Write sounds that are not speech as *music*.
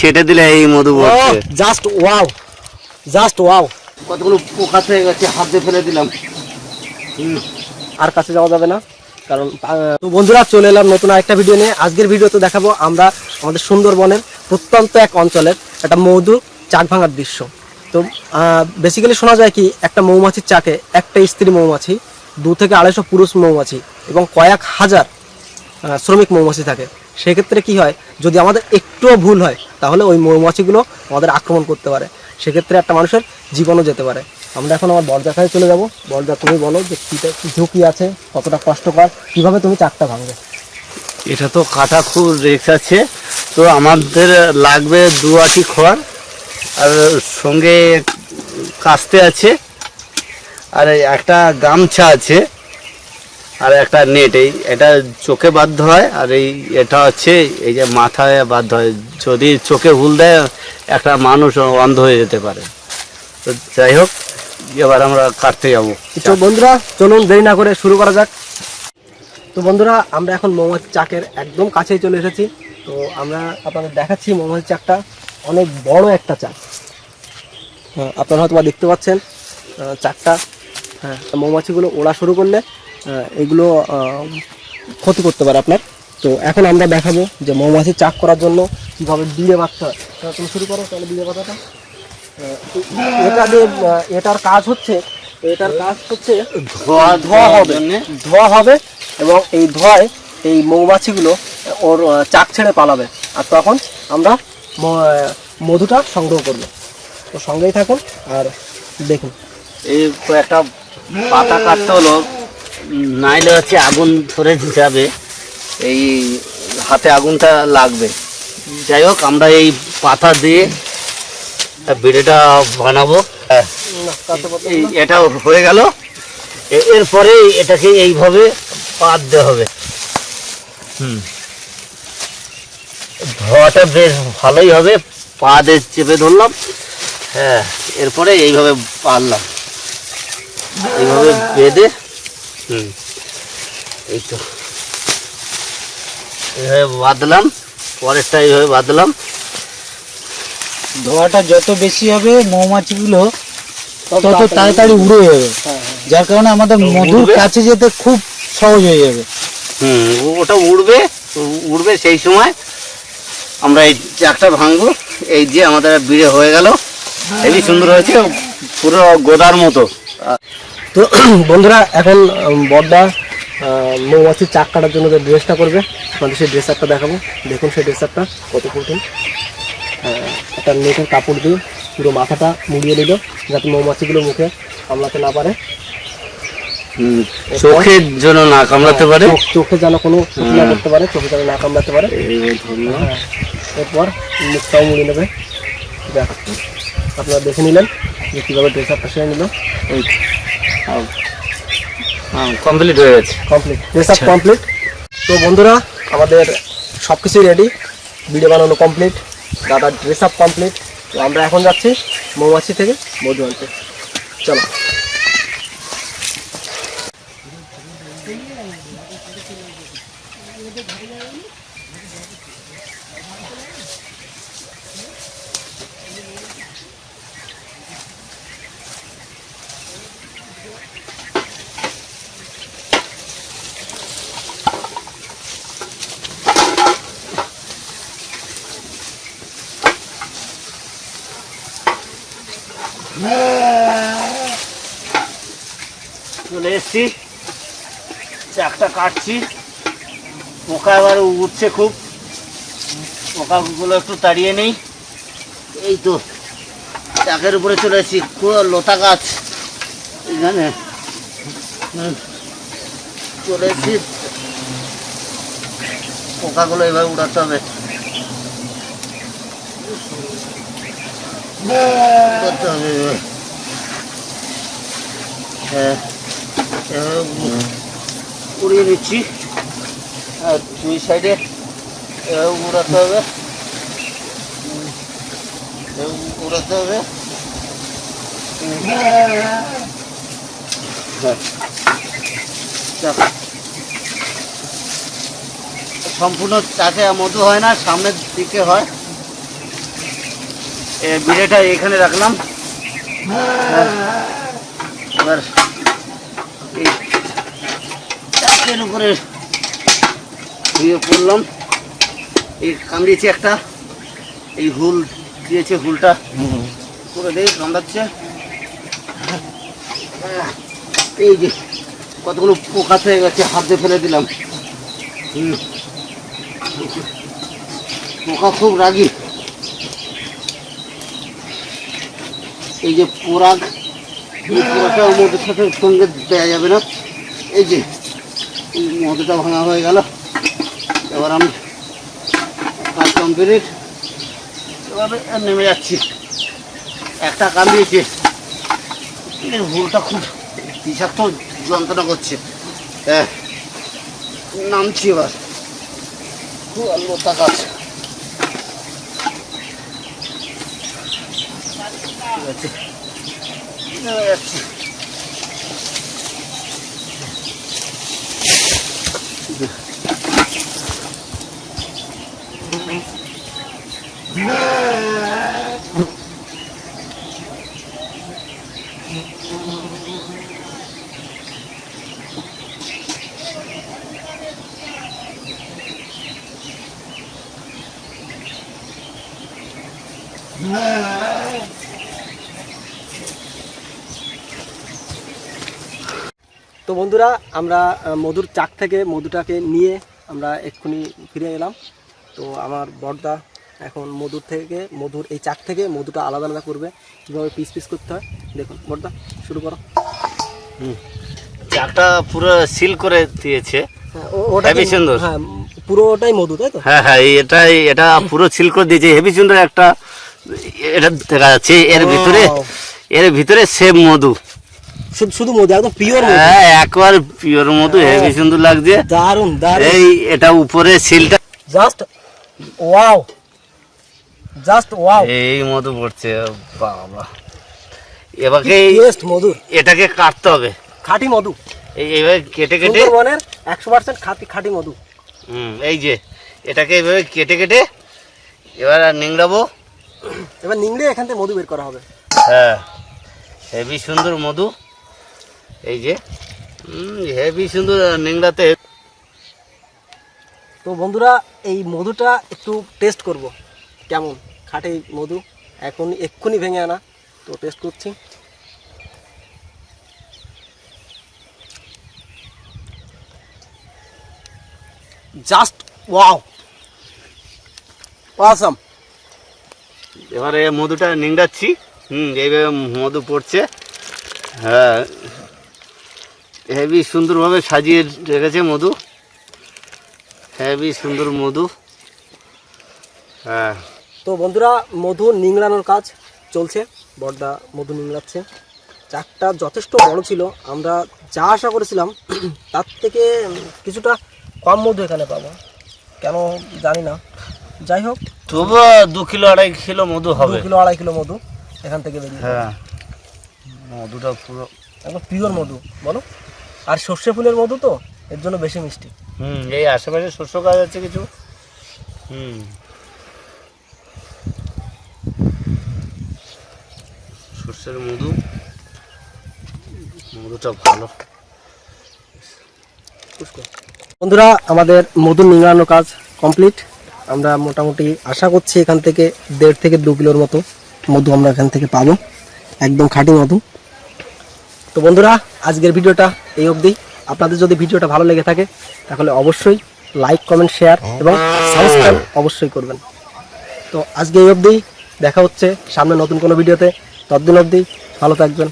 খেটে দিলে এই মধু পড়ছে জাস্ট ওয়াও জাস্ট ওয়াও কতগুলো পোকা থেকে গেছে হাত দিয়ে ফেলে দিলাম। আর কাছে যাওয়া যাবে না কারণ তো বন্ধুরা চলে এলাম নতুন আরেকটা ভিডিও নিয়ে। আজকের ভিডিওতে দেখাবো আমরা আমাদের সুন্দরবনের প্রত্যন্ত এক অঞ্চলের একটা মধু চাক ভাঙার দৃশ্য। তো বেসিক্যালি শোনা যায় কি একটা মৌমাছির চাকে একটা স্ত্রী মৌমাছি দু থেকে আড়াইশো পুরুষ মৌমাছি এবং কয়েক হাজার শ্রমিক মৌমাছি থাকে। সেক্ষেত্রে কি হয়? যদি আমাদের একটুও ভুল হয়, তাহলে ওই মৌমাছিগুলো আমাদের আক্রমণ করতে পারে। সেক্ষেত্রে একটা মানুষের জীবনও যেতে পারে। আমরা এখন আমার বরজাখায় চলে যাব। বরজা তুমি বলো যে কীটা, কী ঝুঁকি আছে, কতটা কষ্টকর, কীভাবে তুমি চাকটা ভাঙবে? এটা তো কাটা খুব রেক্স আছে। তো আমাদের লাগবে দু আটি খড়, আর সঙ্গে কাস্তে আছে। আর একটা গামছা আছে। আর একটা নেট, এই এটা চোখে বাধ্য হয়, আর এই এটা হচ্ছে, এই যে মাথায় বাধ্য হয়। যদি চোখে ভুল দেয়, একটা মানুষ অন্ধ হয়ে যেতে পারে। তো যাই হোক, এবার আমরা কাটতে যাব। তো বন্ধুরা, চলুন দেরি না করে শুরু করা যাক। তো বন্ধুরা, আমরা এখন মৌমাছি চাকের একদম কাছেই চলে এসেছি। তো আমরা আপনাদের দেখাচ্ছি মৌমাছি চাকটা। অনেক বড় একটা চাক। হ্যাঁ আপনারা হয়তো দেখতে পাচ্ছেন চাকটা। হ্যাঁ মৌমাছিগুলো ওড়া শুরু করলে এগুলো ক্ষতি করতে পারে আপনার। তো এখন আমরা দেখাবো যে মৌমাছি চাক করার জন্য কীভাবে বিড়ে বাঁধতে হয়। তুমি শুরু করো তাহলে বিড়ে বাঁধাটা। এটা এটার কাজ হচ্ছে এটার কাজ হচ্ছে ধোয়া ধোয়া হবে। ধোয়া হবে এবং এই ধোয়ায় এই মৌমাছিগুলো ওর চাক ছেড়ে পালাবে। আর তখন আমরা মধুটা সংগ্রহ করব। তো সঙ্গেই থাকুন আর দেখুন। এই একটা পাতা কাটতে হলো নাইলে হচ্ছে আগুন ধরে যাবে এই হাতে আগুনটা লাগবে। যাই হোক আমরা এই পাতা দিয়ে বিড়িটা বানাবো। হ্যাঁ, না, কাটতে পারব এই না। এটা হয়ে গেল। এরপরে এটাকে এইভাবে পাত দেওয়া হবে। হুম। ধোয়াটা বেশ ভালোই হবে। পা দিয়ে চেপে ধরলাম। হ্যাঁ এরপরে এইভাবে পারলাম। এইভাবে বেঁধে হুম। এই তো। এইভাবে বাঁধলাম পরেরটা এইভাবে বাঁধলাম। ধোঁয়াটা যত বেশি হবে মৌমাছিগুলো তত তাড়াতাড়ি উড়ে যাবে। হ্যাঁ, হ্যাঁ। যার কারণে আমাদের মধুর উড়বে? কাছে যেতে খুব সহজ হয়ে যাবে। হুম ওটা উড়বে উড়বে সেই সময়। আমরা এই চাকটা ভাঙবো এই যে আমাদের বিড়ে হয়ে গেল। হেবি সুন্দর হয়েছে পুরো গোদার মতো। তো *clears throat* বন্ধুরা এখন বড়দা মৌমাছির চাক কাটার জন্য যে ড্রেসটা করবে আপনাদের সেই ড্রেস আপটা দেখাবো। দেখুন সেই ড্রেস আপটা কত কঠিন একটা নেটের কাপড় দিয়ে পুরো মাথাটা মুড়িয়ে নিল যাতে মৌমাছিগুলো মুখে কামড়াতে না পারে। চোখের জন্য না কামড়াতে পারে। চোখে যেন কোনো না করতে পারে চোখে যেন না কামড়াতে পারে। হ্যাঁ, এরপর মুখটাও মুড়ে নেবে। আপনারা দেখে নিলেন যে কীভাবে ড্রেস আপটা সেরে নিল। কমপ্লিট হয়ে গেছে। Complete dress up. কমপ্লিট তো বন্ধুরা আমাদের সব কিছুই রেডি ভিডিও বানানো কমপ্লিট দাদার ড্রেস আপ কমপ্লিট তো আমরা এখন যাচ্ছি মৌমাছি থেকে মধু আনতে চলো। চলে এসছি। চাকটা কাটছি। পোকা এবার উঠছে খুব। পোকাগুলো একটু তাড়িয়ে নেই। এই তো, চাকের উপরে চলে এসেছি। পুরো লতা গাছ এখানে। চলে এসেছি। পোকাগুলো এবার উড়াতে হবে। করতে হবে। হ্যাঁ। উড়িয়ে নিচ্ছি আর দুই সাইডে উড়াতে হবে উড়াতে হবে। হ্যাঁ। সম্পূর্ণ চাকে মধু হয় না, সামনের দিকে হয় বিড়েটা এখানে রাখলাম হ্যাঁ। এবার চাকের উপরে শুয়ে পড়লাম। এই কামড়িয়েছে একটা। এই হুল দিয়েছে হুলটা। করে দেই কামড়াচ্ছে। এই যে কতগুলো পোকা হয়ে গেছে, হাত দিয়ে ফেলে দিলাম। হুম। পোকা খুব রাগি। এই যে পোরাগ পোড়াটা সাথে সঙ্গে দেওয়া যাবে না। এই যে মধুটা ভাঙা হয়ে গেল। এবার আমি কাজ কমপ্লিট। এভাবে নেমে যাচ্ছি। একটা কামড়িয়েছে এর ভুলটা খুব বিষাক্ত যন্ত্রণা করছে। হ্যাঁ নামছি এবার। খুব আলোতা কাজ। ঠিক আছে। নেমে যাচ্ছি তো বন্ধুরা আমরা মধুর চাক থেকে মধুটাকে নিয়ে আমরা এক্ষুনি ফিরে এলাম। তো আমার বড়দা এখন মধুর থেকে মধুর এই চাক থেকে মধুটা আলাদা আলাদা করবে। কীভাবে পিস পিস করতে হয় দেখুন বড়দা শুরু করো। হুম। চাকটা পুরো সিল করে দিয়েছে। হ্যাঁ, ওটা Heavy সুন্দর। হ্যাঁ পুরোটাই মধু তাই তো? হ্যাঁ হ্যাঁ এটাই এটা পুরো সিল করে দিয়েছে। হেভি সুন্দর একটা এটা দেখা যাচ্ছে এর ভিতরে এর ভিতরে সেম মধু। শুধু মধু একদম পিওর মধু। হ্যাঁ একবার পিওর মধু হেভি সুন্দর লাগছে। দারুণ দারুণ এই এটা উপরে সিলটা জাস্ট ওয়াও জাস্ট ওয়াও এই মধু পড়ছে বাবা। এবারে টেস্ট মধুর এটাকে কাটতে হবে। খাঁটি মধু। এই এইভাবে কেটে কেটে সুন্দরবনের একশো পার্সেন্ট খাঁটি খাঁটি মধু। হুম এই যে এটাকে এইভাবে কেটে কেটে এবার আর নিংড়াবো। এবার নিংড়ে এখান থেকে মধু বের করা হবে। হ্যাঁ হেভি সুন্দর মধু। এই যে হেভি সুন্দর নিংড়াতে তো বন্ধুরা এই মধুটা একটু টেস্ট করব। কেমন? খাটে মধু এখন এক্ষুনি ভেঙে আনা। তো টেস্ট করছি। জাস্ট ওয়াও অসাম এবারে মধুটা নিংড়াচ্ছি হুম এইভাবে মধু পড়ছে। হ্যাঁ হেভি সুন্দরভাবে সাজিয়ে রেখেছে মধু। হেভি সুন্দর মধু। হ্যাঁ। তো বন্ধুরা মধু নিংড়ানোর কাজ চলছে। বড়দা মধু নিংড়াচ্ছে। চাকটা যথেষ্ট বড় ছিল। আমরা যা আশা করেছিলাম তার থেকে কিছুটা কম মধু এখানে পাবো। কেন জানি না। যাই হোক তবুও দু কিলো আড়াই কিলো মধু দু হবে। কিলো আড়াই কিলো মধু এখান থেকে বেরিয়ে হ্যাঁ। মধুটা পুরো একদম পিওর মধু। বলো। আর সর্ষে ফুলের মধু তো এর জন্য বেশি মিষ্টি। হুম এই আশেপাশে শস্য গাছ আছে কিছু? হুম। সর্ষের মধু। মধুটা ভালো। বন্ধুরা আমাদের মধু নিংড়ানোর কাজ কমপ্লিট। আমরা মোটামুটি আশা করছি এখান থেকে দেড় থেকে দু কিলোর মতো মধু আমরা এখান থেকে পাবো। একদম খাঁটি মধু। তো বন্ধুরা, আজকের ভিডিওটা এই অবধি। আপনাদের যদি ভিডিওটা ভালো লেগে থাকে, তাহলে অবশ্যই লাইক কমেন্ট শেয়ার এবং সাবস্ক্রাইব অবশ্যই করবেন। তো আজকে এই অবধি দেখা হচ্ছে সামনে নতুন কোনো ভিডিওতে। ততদিন অবধি ভালো থাকবেন।